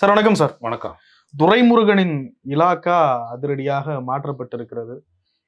Sir வணக்கம் sir. வணக்கம். துரைமுருகனின் இலாக்கா அதிரடியாக மாற்றப்பட்டிருக்கிறது.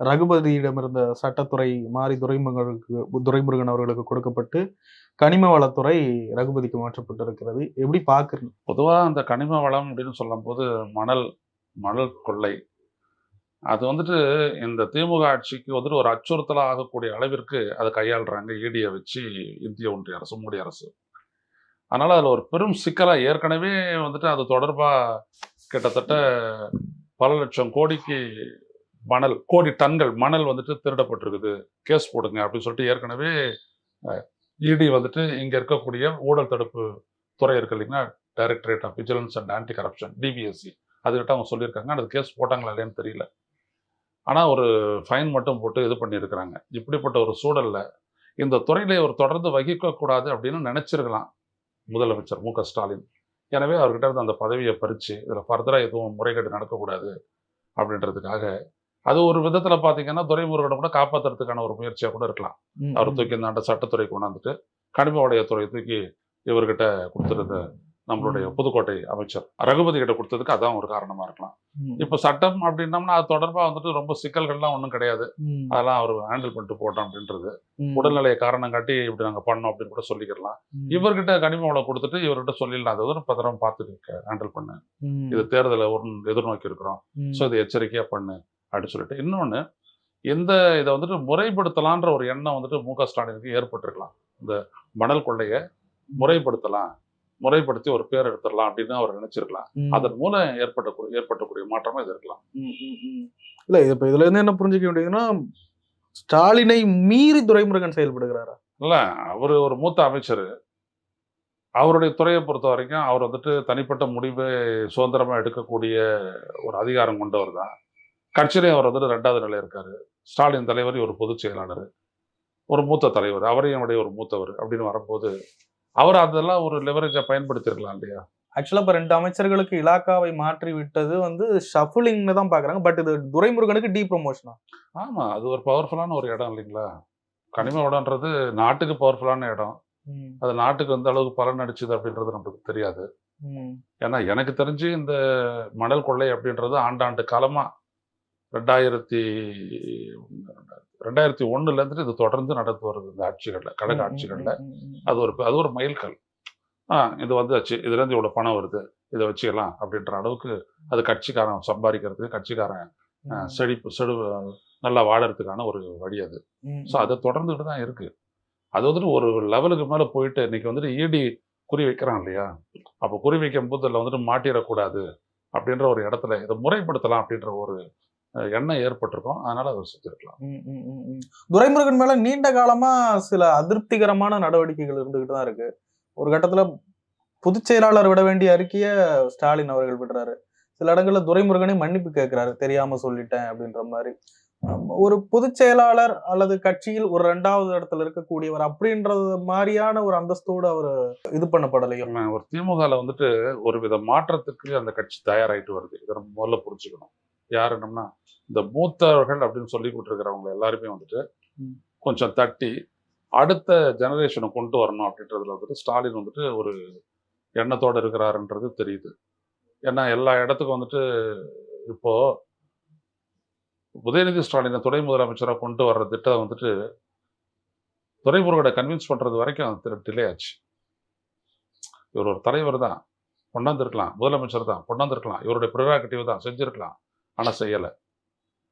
ரகுபதியிடம் இருந்த சட்டத்துறை மாறி துரைமுருகனுக்கு துரைமுருகன் அவர்களுக்கு கொடுக்கப்பட்டு கனிம வளத்துறை ரகுபதிக்கு மாற்றப்பட்டிருக்கிறது. எப்படி பாக்குறீங்க? பொதுவாக அந்த கனிம வளம் அப்படின்னு சொல்லும்போது மணல் மணல் கொள்ளை. அது வந்துட்டு இந்த திமுக ஆட்சிக்கு வந்துட்டு ஒரு அச்சுறுத்தலாக ஆகக்கூடிய அளவிற்கு அதை கையாளுறாங்க ஈடியை வச்சு இந்திய ஒன்றிய அரசு மோடி அரசு. அதனால் அதில் ஒரு பெரும் சிக்கலாக ஏற்கனவே வந்துட்டு அது தொடர்பாக கிட்டத்தட்ட பல லட்சம் கோடிக்கு மணல் கோடி டன்கள் மணல் வந்துட்டு திருடப்பட்டிருக்குது. கேஸ் போடுங்க அப்படின்னு சொல்லிட்டு ஏற்கனவே இடி வந்துட்டு இங்கே இருக்கக்கூடிய ஊழல் தடுப்பு துறை இருக்கு இல்லைங்களா? Directorate of vigilance and anti corruption DPSC அதுக்கிட்ட அவங்க சொல்லியிருக்காங்க. அது கேஸ் போட்டாங்களா இல்லையான்னு தெரியல. ஆனால் ஒரு ஃபைன் மட்டும் போட்டு இது பண்ணியிருக்கிறாங்க. இப்படிப்பட்ட ஒரு சூழலில் இந்த துறையிலே ஒரு தொடர்ந்து வகிக்கக்கூடாது அப்படின்னு நினச்சிருக்கலாம். முதலமைச்சர் மு க ஸ்டாலின். எனவே அவர்கிட்ட இருந்து அந்த பதவியை பறித்து இதில் ஃபர்தராக எதுவும் முறைகேடு நடக்கக்கூடாது அப்படின்றதுக்காக அது ஒரு விதத்தில் பார்த்தீங்கன்னா துரைமுருகனை கூட காப்பாற்றுறதுக்கான ஒரு முயற்சியாக கூட இருக்கலாம். அவர் தூக்கி இந்த சட்டத்துறை கொண்டாந்துட்டு கனிம வளையத்துறை தூக்கி இவர்கிட்ட கொடுத்துருந்த நம்மளுடைய புதுக்கோட்டை அமைச்சர். ரகுபதி கிட்ட கொடுத்ததுக்கு அதான் ஒரு காரணமா இருக்கலாம். இப்போ சட்டம் அப்படின்னம்னா அது தொடர்பாக வந்துட்டு ரொம்ப சிக்கல்கள்லாம் ஒன்றும் கிடையாது. அதெல்லாம் அவர் ஹேண்டில் பண்ணிட்டு போட்டோம் அப்படின்றது. உடல்நிலையை காரணம் காட்டி இப்படி நாங்கள் பண்ணோம் அப்படின்னு கூட சொல்லிக்கலாம் இவர்கிட்ட கனிம வளம் கொடுத்துட்டு இவர்கிட்ட சொல்லிடலாம். அது ஒரு பத்திரம் பார்த்து ஹேண்டில் பண்ணு. இது தேர்தலை ஒரு எதிர்நோக்கி இருக்கிறோம். ஸோ இதை எச்சரிக்கையா பண்ணு அப்படின்னு சொல்லிட்டு. இன்னொன்று எந்த இதை வந்துட்டு முறைப்படுத்தலான்ற ஒரு எண்ணம் வந்துட்டு மு க ஸ்டாலினுக்கு ஏற்பட்டிருக்கலாம். இந்த மணல் கொள்ளையை முறைப்படுத்தலாம். முறைப்படுத்தி ஒரு பேர் எடுத்துடலாம் அப்படின்னு அவர் நினைச்சிருக்கலாம். அதன் மூலம் ஏற்பட்ட ஏற்பட்டக்கூடிய மாற்றமா இது இருக்கலாம். இல்ல இப்ப இதுல இருந்து என்ன புரிஞ்சுக்க வேண்டியதுன்னா ஸ்டாலினை மீறி துரைமுருகன் செயல்படுகிறாரா? இல்ல அவர் ஒரு மூத்த அமைச்சர். அவருடைய துறையை பொறுத்த வரைக்கும் அவர் வந்துட்டு தனிப்பட்ட முடிவை சுதந்திரமா எடுக்கக்கூடிய ஒரு அதிகாரம் கொண்டவர் தான். கட்சியிலையும் அவர் வந்துட்டு ரெண்டாவது நிலை இருக்காரு. ஸ்டாலின் தலைவர் ஒரு பொதுச் செயலாளர். ஒரு மூத்த தலைவர். அவரையும் அவருடைய ஒரு மூத்தவர் அப்படின்னு வரும்போது அவர் அதெல்லாம் ஒரு லெவரேஜை பயன்படுத்திருக்கலாம் இல்லையா? ஆக்சுவலா இப்ப ரெண்டு அமைச்சர்களுக்கு இலாக்காவை மாற்றி விட்டது வந்து ஷஃபிளிங்னு தான் பாக்குறாங்க. பட் இது துரைமுருகனுக்கு டீ ப்ரொமோஷனா ஆமா அது ஒரு பவர்ஃபுல்லான ஒரு இடம் இல்லைங்களா? கனிம இடம்ன்றது நாட்டுக்கு பவர்ஃபுல்லான இடம். அது நாட்டுக்கு எந்த அளவுக்கு பலன் அடிச்சுது அப்படின்றது நமக்கு தெரியாது. ஏன்னா எனக்கு தெரிஞ்சு இந்த மணல் கொள்ளை அப்படின்றது ஆண்டாண்டு காலமா ரெண்டாயிரத்தி ரெண்டாயிரத்தி ஒண்ணுல இருந்துட்டு இது தொடர்ந்து நடந்து வருது இந்த ஆட்சிகள்ல கழக ஆட்சிகள்ல. அது ஒரு அது ஒரு மைல்கல். ஆ இது வந்தாச்சு. இதுல இருந்து இவ்வளவு பணம் வருது. இதை வச்சுக்கலாம் அப்படின்ற அளவுக்கு அது கட்சிக்காரன் சம்பாதிக்கிறதுக்கு கட்சிக்காரன் செழிப்பு செடு நல்லா வாழறதுக்கான ஒரு வழி அது. ஸோ அதை தொடர்ந்துட்டு தான் இருக்கு. அது வந்துட்டு ஒரு லெவலுக்கு மேலே போயிட்டு இன்னைக்கு வந்துட்டு ஈடி குறி வைக்கிறான் இல்லையா? அப்போ குறி வைக்கும் போது அதில் வந்துட்டு மாட்டிடக்கூடாது அப்படின்ற ஒரு இடத்துல இதை முறைப்படுத்தலாம் அப்படின்ற ஒரு எண்ணம் ஏற்பட்டிருக்கும். அதனால அதை சுத்திருக்கலாம். துரைமுருகன் மேல நீண்ட காலமா சில அதிருப்திகரமான நடவடிக்கைகள் இருந்துகிட்டு தான் இருக்கு. ஒரு கட்டத்துல பொதுச் செயலாளர் விட வேண்டிய அறிக்கைய ஸ்டாலின் அவர்கள் விடுறாரு. சில இடங்கள்ல துரைமுருகனே மன்னிப்பு கேட்கிறாரு தெரியாம சொல்லிட்டேன் அப்படின்ற மாதிரி. ஒரு பொதுச் செயலாளர் அல்லது கட்சியில் ஒரு ரெண்டாவது இடத்துல இருக்கக்கூடியவர் அப்படின்றது மாதிரியான ஒரு அந்தஸ்தோடு அவர் இது பண்ணப்படலையோ ஒரு திமுகல வந்துட்டு ஒரு வித மாற்றத்துக்கு அந்த கட்சி தயாராயிட்டு வருது. இதை முதல்ல புரிஞ்சுக்கணும். யார் என்னம்னா இந்த மூத்தவர்கள் அப்படின்னு சொல்லி கொடுத்துருக்கிறவங்க எல்லாருமே வந்துட்டு கொஞ்சம் தட்டி அடுத்த ஜெனரேஷனை கொண்டு வரணும் அப்படின்றதுல வந்துட்டு ஸ்டாலின் வந்துட்டு ஒரு எண்ணத்தோடு இருக்கிறாருன்றது தெரியுது. ஏன்னா எல்லா இடத்துக்கும் வந்துட்டு இப்போ உதயநிதி ஸ்டாலினை துணை முதலமைச்சராக கொண்டு வர்ற திட்டம் வந்துட்டு துறைமுருகனை கன்வின்ஸ் பண்றது வரைக்கும் டிலே ஆச்சு. இவர் ஒரு தலைவர் தான். கொண்டாந்துருக்கலாம். முதலமைச்சர் தான். கொண்டாந்துருக்கலாம். இவருடைய ப்ரிராகட்டிவ் தான். செஞ்சிருக்கலாம். ஆனால் செய்யலை.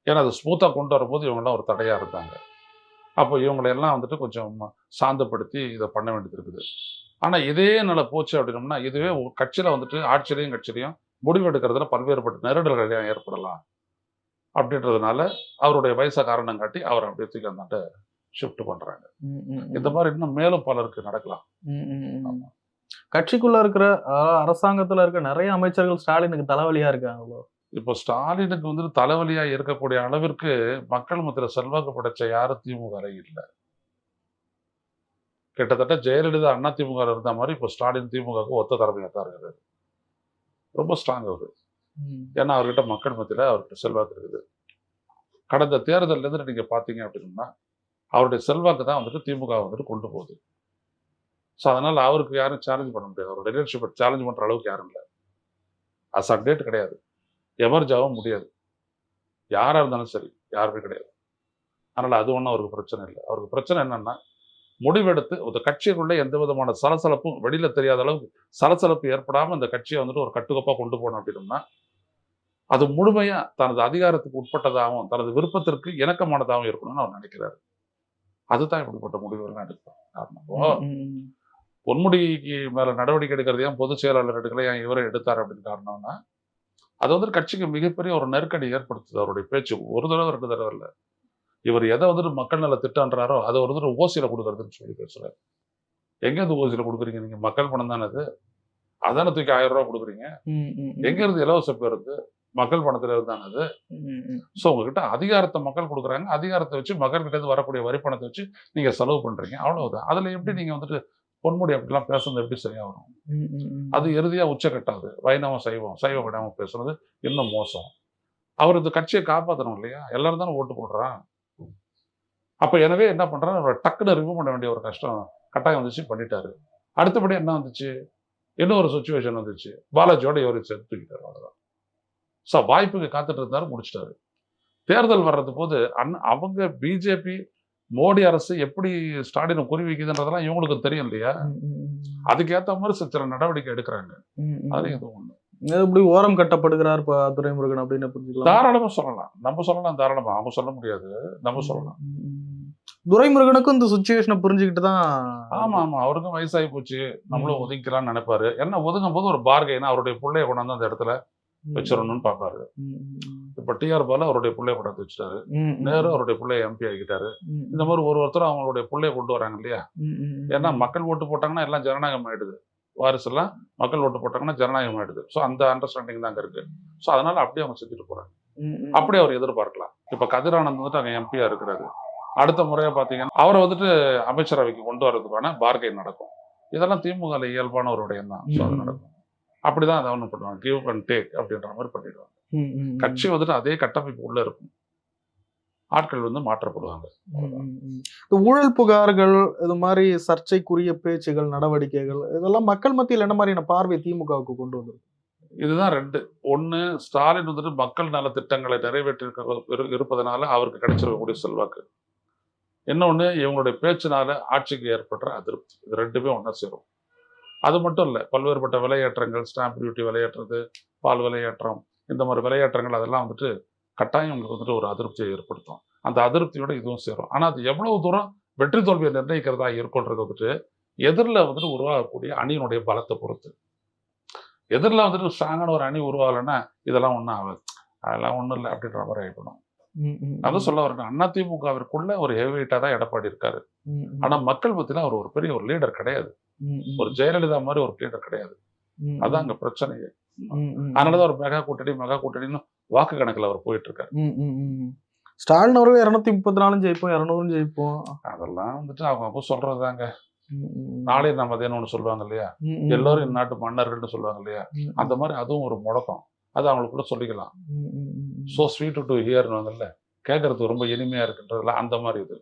ஏன்னா அது ஸ்மூத்தாக கொண்டு வரும்போது இவங்கெல்லாம் ஒரு தடையாக இருந்தாங்க. அப்போ இவங்களையெல்லாம் வந்துட்டு கொஞ்சம் சாந்தப்படுத்தி இதை பண்ண வேண்டியது இருக்குது. ஆனால் இதே நிலை போச்சு அப்படின்னம்னா இதுவே கட்சியில் வந்துட்டு ஆட்சியிலையும் கட்சியிலையும் முடிவெடுக்கிறதுல பல்வேறுபட்ட நெருடல்கள் ஏற்படலாம்? அப்படின்றதுனால அவருடைய வயசை காரணம் காட்டி அவர் அப்படியே தூக்கி அந்தாண்ட ஷிஃப்ட் பண்றாங்க. இந்த மாதிரி இன்னும் மேலும் பலருக்கு நடக்கலாம். கட்சிக்குள்ள இருக்கிற அரசாங்கத்துல இருக்க நிறைய அமைச்சர்கள் ஸ்டாலினுக்கு தலைவலியா இருக்காங்களோ? இப்போ ஸ்டாலினுக்கு வந்து தலைவலியா இருக்கக்கூடிய அளவிற்கு மக்கள் மத்தியில் செல்வாக்கு படைச்ச யாரும் திமுக இல்லை. கிட்டத்தட்ட ஜெயலலிதா அண்ணா திமுக இருந்த மாதிரி இப்போ ஸ்டாலின் திமுகவுக்கு ஒத்த தலைமையாக தான் இருக்காரு. ரொம்ப ஸ்ட்ராங் அவரு. ஏன்னா அவர்கிட்ட மக்கள் மத்தியில் அவர்கிட்ட செல்வாக்கு இருக்குது. கடந்த தேர்தல்ல இருந்து நீங்க பாத்தீங்க அப்படின்னா அவருடைய செல்வாக்கு தான் வந்துட்டு திமுக வந்துட்டு கொண்டு போகுது. ஸோ அதனால அவருக்கு யாரும் சேலஞ்ச் பண்ண முடியாது. அவருடைய லீடர்ஷிப்பை சேலஞ்ச் பண்ற அளவுக்கு யாரும் இல்லை. அசட் டேட் கிடையாது. எமர்ஜாவும் முடியாது. யாரா இருந்தாலும் சரி யாருமே கிடையாது. அதனால அது ஒன்றும் அவருக்கு பிரச்சனை இல்லை. அவருக்கு பிரச்சனை என்னன்னா முடிவெடுத்து ஒரு கட்சிக்குள்ள எந்த விதமான சலசலப்பும் வெளியில தெரியாத அளவுக்கு சலசலப்பு ஏற்படாம இந்த கட்சியை வந்துட்டு ஒரு கட்டுக்கோப்பா கொண்டு போகணும் அப்படின்னோம்னா அது முழுமையா தனது அதிகாரத்துக்கு உட்பட்டதாகவும் தனது விருப்பத்திற்கு இணக்கமானதாகவும் இருக்கணும்னு அவர் நினைக்கிறாரு. அதுதான் இப்படிப்பட்ட முடிவுகள் எடுப்பார் காரணம் இப்போ ம், பொன்முடிக்கு மேல நடவடிக்கை எடுக்கிறது ஏன் பொதுச் செயலாளர் எடுக்கல ஏன் இவரை எடுத்தார் அப்படின்னு காரணம்னா அது வந்து கட்சிக்கு மிகப்பெரிய ஒரு நெருக்கடி ஏற்படுத்துது அவருடைய பேச்சு. ஒரு தடவை ரெண்டு தடவை இல்லை. இவர் எதை வந்துட்டு மக்கள் நல திட்டம்ன்றாரோ அதை ஒரு தடவை ஓசியில கொடுக்கறதுன்னு சொல்லி பேசுறாரு எங்க இருந்து ஓசியில கொடுக்குறீங்க நீங்க? மக்கள் பணம் தானே அது? அதானே தூக்கி ஆயிரம் ரூபாய் கொடுக்குறீங்க? ம், ம், ம், எங்க இருந்து இலவச பேருந்து? மக்கள் பணத்துல இருந்தானே அது? ஸோ உங்ககிட்ட அதிகாரத்தை மக்கள் கொடுக்குறாங்க. அதிகாரத்தை வச்சு மக்கள்கிட்ட இருந்து வரக்கூடிய வரி பணத்தை வச்சு நீங்க செலவு பண்றீங்க. அவ்வளவுதான். அதுல எப்படி நீங்க வந்துட்டு பொன்முடி அப்படிலாம் பேசுறது எப்படி சரியா வரும். அது இறுதியா உச்சக்கட்டாது வைணவம் சைவம் சைவம் விடாம பேசுறது இன்னும் மோசம். அவர் இந்த கட்சியை காப்பாற்றணும் இல்லையா? எல்லாரும் தானே ஓட்டு போடுறான். அப்ப எனவே என்ன பண்றாரு? அவரை டக்குன்னு ரிமூவ் பண்ண வேண்டிய ஒரு கஷ்டம் கட்டாயம் வந்துச்சு பண்ணிட்டாரு. அடுத்தபடி என்ன வந்துச்சு? இன்னொரு சுச்சுவேஷன் வந்துச்சு. பாலாஜியோட இவர் சேர்த்து தூக்கிட்டாரு அவ்வளவுதான். ஸோ வாய்ப்புக்கு காத்துட்டு இருந்தாரு முடிச்சிட்டாரு. தேர்தல் வர்றது போது அண்ண அவங்க பிஜேபி மோடி அரசு எப்படி ஸ்டாலினை குறி வைக்குதுன்றதெல்லாம் இவங்களுக்கு தெரியும் இல்லையா. அதுக்கேற்ற மாதிரி சில- நடவடிக்கை எடுக்கிறாங்க. அது எதுவும் இது இப்படி ஓரம் கட்டப்படுகிறார் துரைமுருகன் அப்படின்னு புரிஞ்சுக்கலாம். தாராளமா சொல்லலாம். நம்ம சொல்லலாம் தாராளமா. அவங்க சொல்ல முடியாது. நம்ம சொல்லலாம். துரைமுருகனுக்கும் இந்த சுச்சுவேஷனை புரிஞ்சுக்கிட்டு தான் ஆமா ஆமா. அவருக்கும் வயசாகி போச்சு. நம்மளும். ஒதுக்கலாம்னு நினைப்பாரு. என்ன ஒதுங்கும் போது ஒரு பார்கைனா அவருடைய பிள்ளைய கொண்டாந்து அந்த இடத்துல வச்சிடணும்னு பார்ப்பாரு. ம், இப்ப டிஆர் பால அவருடைய பிள்ளைய கொண்டாந்து வச்சுட்டாரு. நேரு அவருடைய பிள்ளைய எம்பி ஆகிட்டாரு இந்த மாதிரி ஒரு ஒருத்தரும் அவங்களுடைய பிள்ளைய கொண்டு வராங்க இல்லையா. ஏன்னா மக்கள் ஓட்டு போட்டாங்கன்னா எல்லாம் ஜனநாயகம் ஆயிடுது. வாரிசு எல்லாம் மக்கள் ஓட்டு போட்டாங்கன்னா ஜனநாயகம் ஆயிடுது. ஸோ அந்த அண்டர்ஸ்டாண்டிங் தான் இருக்கு. ஸோ அதனால அப்படியே அவங்க செஞ்சுட்டு போறாங்க. அப்படி அவர் எதிர்பார்க்கலாம். இப்ப கதிரானந்த் வந்துட்டு அங்க எம்பியா இருக்கிறாரு. அடுத்த முறையா பாத்தீங்கன்னா அவரை வந்துட்டு அமைச்சரவைக்கு கொண்டு வர்றதுக்கான பார்கை நடக்கும். இதெல்லாம் திமுக இயல்பான ஒரு விடயம் தான். நடக்கும். அப்படிதான் அதை ஒன்று பண்ணுவாங்க. கிவ் அண்ட் டேக் அப்படின்ற மாதிரி பண்ணிடுவாங்க. கட்சி வந்துட்டு அதே கட்டமைப்பு உள்ள இருக்கும். ஆட்கள் வந்து மாற்றப்படுவாங்க. இந்த ஊழல் புகார்கள் இது மாதிரி சர்ச்சைக்குரிய பேச்சுகள் நடவடிக்கைகள் இதெல்லாம் மக்கள் மத்தியில் என்ன மாதிரியான பார்வை திமுகவுக்கு கொண்டு வந்திருக்கு? இதுதான் ரெண்டு. ஒண்ணு ஸ்டாலின் வந்துட்டு மக்கள் நல திட்டங்களை நிறைவேற்றி இருப்பதனால அவருக்கு கிடைச்சிருக்கக்கூடிய செல்வாக்கு. இன்னொன்னு இவங்களுடைய பேச்சினால ஆட்சிக்கு ஏற்படுற அதிருப்தி. இது ரெண்டுமே ஒண்ணா சேரும். அது மட்டும் இல்ல பல்வேறுபட்ட விலையேற்றங்கள் ஸ்டாம்ப் டியூட்டி விலையேற்றது பால் விலையேற்றம் இந்த மாதிரி விலையேற்றங்கள் அதெல்லாம் வந்துட்டு கட்டாயம் உங்களுக்கு வந்துட்டு ஒரு அதிருப்தியை ஏற்படுத்தும். அந்த அதிருப்தியோட இதுவும் சேரும். ஆனா அது எவ்வளவு தூரம் வெற்றி தோல்வியை நிர்ணயிக்கிறதா இருக்குன்றது வந்துட்டு எதிரில் வந்துட்டு உருவாகக்கூடிய அணியினுடைய பலத்தை பொறுத்து. எதிரில் வந்துட்டு ஸ்ட்ராங்கான ஒரு அணி உருவாகலைன்னா இதெல்லாம் ஒன்றும் ஆகாது. அதெல்லாம் ஒன்றும் இல்லை அப்படின்ற மாதிரி ஆகிடணும் அதான் சொல்ல வரேன். அதிமுகவிற்குள்ள ஒரு ஹெவிட்டாக தான் எடப்பாடி இருக்காரு. ம், ம், ஆனா மக்கள் மத்தியில அவர் ஒரு பெரிய ஒரு லீடர் கிடையாது. ஒரு ஜெயலலிதா மாதிரி ஒரு லீடர் கிடையாது. அதான் அங்க பிரச்சனையே. அதனாலதான் ஒரு மெகா கூட்டணி மெகா கூட்டணின்னு வாக்கு கணக்குல அவர் போயிட்டு இருக்காரு. ஸ்டாலின் அவர்கள் இருநூத்தி முப்பத்தி நாலும் ஜெயிப்போம் இருநூறும் ஜெயிப்போம். அதெல்லாம் வந்துட்டு அவங்க அப்போ சொல்றதுதாங்க. நாளே நம்ம ஒண்ணு சொல்லுவாங்க இல்லையா? எல்லாரும் இந்நாட்டு மன்னர்கள்னு சொல்லுவாங்க இல்லையா? அந்த மாதிரி அதுவும் ஒரு முழக்கம் அது அவங்களுக்குள்ள சொல்லிக்கலாம். சோ ஸ்வீட் டு ஹியர்னுவாங்கல்ல கேட்கறது ரொம்ப இனிமையா இருக்குன்றதுல அந்த மாதிரி இது.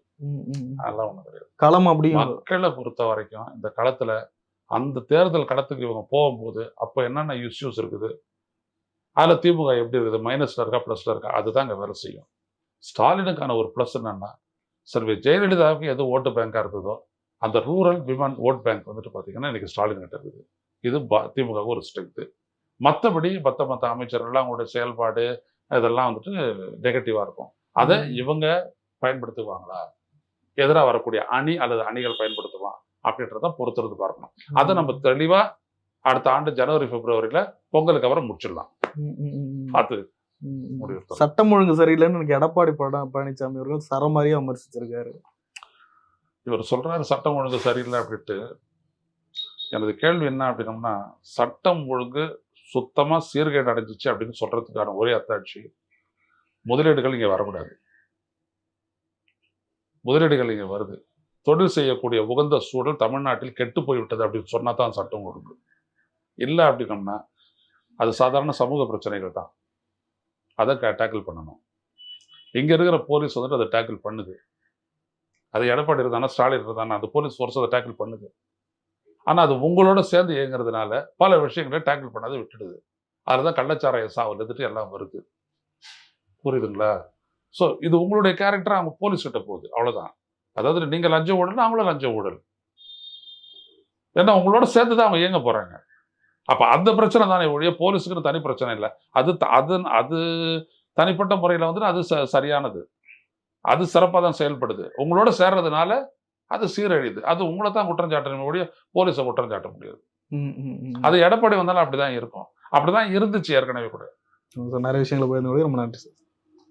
அதெல்லாம் ஒண்ணு கிடையாது. களம் அப்படியும் மக்களை பொறுத்த வரைக்கும் இந்த களத்துல அந்த தேர்தல் களத்துக்கு இவங்க போகும்போது அப்ப என்னென்ன இஷ்யூஸ் இருக்குது? அதுல திமுக எப்படி இருக்குது? மைனஸ்ல இருக்கா பிளஸ்ல இருக்கா? அதுதான் அங்க வேலை செய்யும். ஸ்டாலினுக்கான ஒரு பிளஸ் என்னன்னா சர்வே ஜெயலலிதாவுக்கு எது ஓட்டு பேங்கா இருந்ததோ அந்த ரூரல் விமன் ஓட் பேங்க் வந்துட்டு பாத்தீங்கன்னா இன்னைக்கு ஸ்டாலின் கிட்ட இருக்குது. இது பா- திமுகவுக்கு ஒரு ஸ்ட்ரென்த்து மற்றபடி மற்ற மற்ற அமைச்சர்கள்லாம் அவங்களுடைய செயல்பாடு இதெல்லாம் வந்துட்டு நெகட்டிவா இருக்கும். அதை. இவங்க பயன்படுத்துவாங்களா? எதிராக வரக்கூடிய அணி அல்லது அணிகள் பயன்படுத்துவான் அப்படின்றத பொறுத்திருந்து பார்க்கணும். அதை நம்ம தெளிவா அடுத்த ஆண்டு ஜனவரி பிப்ரவரியில பொங்கலுக்கு அப்புறம் முடிச்சிடலாம். பார்த்து. சட்டம் ஒழுங்கு சரியில்லைன்னு எனக்கு எடப்பாடி பட பழனிசாமி அவர்கள் சரமாரியா விமர்சிச்சிருக்காரு. இவர் சொல்றாரு சட்டம் ஒழுங்கு சரியில்லை அப்படின்ட்டு. எனது கேள்வி என்ன அப்படின்னம்னா சட்டம் ஒழுங்கு சுத்தமா சீர்கேடு அடைஞ்சிச்சு அப்படின்னு சொல்றதுக்கான ஒரே அத்தாட்சி முதலீடுகள் இங்க வரக்கூடாது. முதலீடுகள் இங்க வருது. தொழில் செய்யக்கூடிய உகந்த சூழல் தமிழ்நாட்டில் கெட்டு போய்விட்டது அப்படின்னு சொன்னா தான் சட்டம் ஒழுங்கு. இல்லை அப்படின்னம்னா அது சாதாரண சமூக பிரச்சனைகள் தான். அதை டேக்கிள் பண்ணணும். இங்கே இருக்கிற போலீஸ் வந்துட்டு அதை டேக்கிள் பண்ணுது. அது எடப்பாடி இருந்தானா ஸ்டாலின் இருந்தானா அந்த போலீஸ் ஃபோர்ஸ் அதை டேக்கிள் பண்ணுது. ஆனால் அது உங்களோட சேர்ந்து இயங்குறதுனால பல விஷயங்களை டேக்கிள் பண்ணாத விட்டுடுது. அதுதான் கள்ளச்சாராய சாவில் இருந்துட்டு எல்லாம் வருது. புரியுதுங்களா? ஸோ இது உங்களுடைய கேரக்டர் அவங்க போலீஸ் கிட்ட போகுது. அவ்வளோதான் அதாவது நீங்க லஞ்ச ஊழல் அவங்களும் லஞ்ச ஊழல் ஏன்னா உங்களோட சேர்த்து தான் அவங்க இயங்க போறாங்க. அப்ப அந்த பிரச்சனை தானே ஒழிய போலீஸுக்குன்னு தனி பிரச்சனை இல்லை. அது அது அது தனிப்பட்ட முறையில் வந்து அது ச- சரியானது. அது சிறப்பாக தான் செயல்படுது. உங்களோட சேர்றதுனால அது சீரழியுது. அது உங்களை தான் குற்றம் சாட்டணும் ஒழிய போலீஸை குற்றம் சாட்ட முடியாது. அது எடப்பாடி வந்தாலும் அப்படிதான் இருக்கும். அப்படிதான் இருந்துச்சு ஏற்கனவே கூட. நிறைய விஷயங்களை போயிருந்தோட ரொம்ப நன்றி சார்.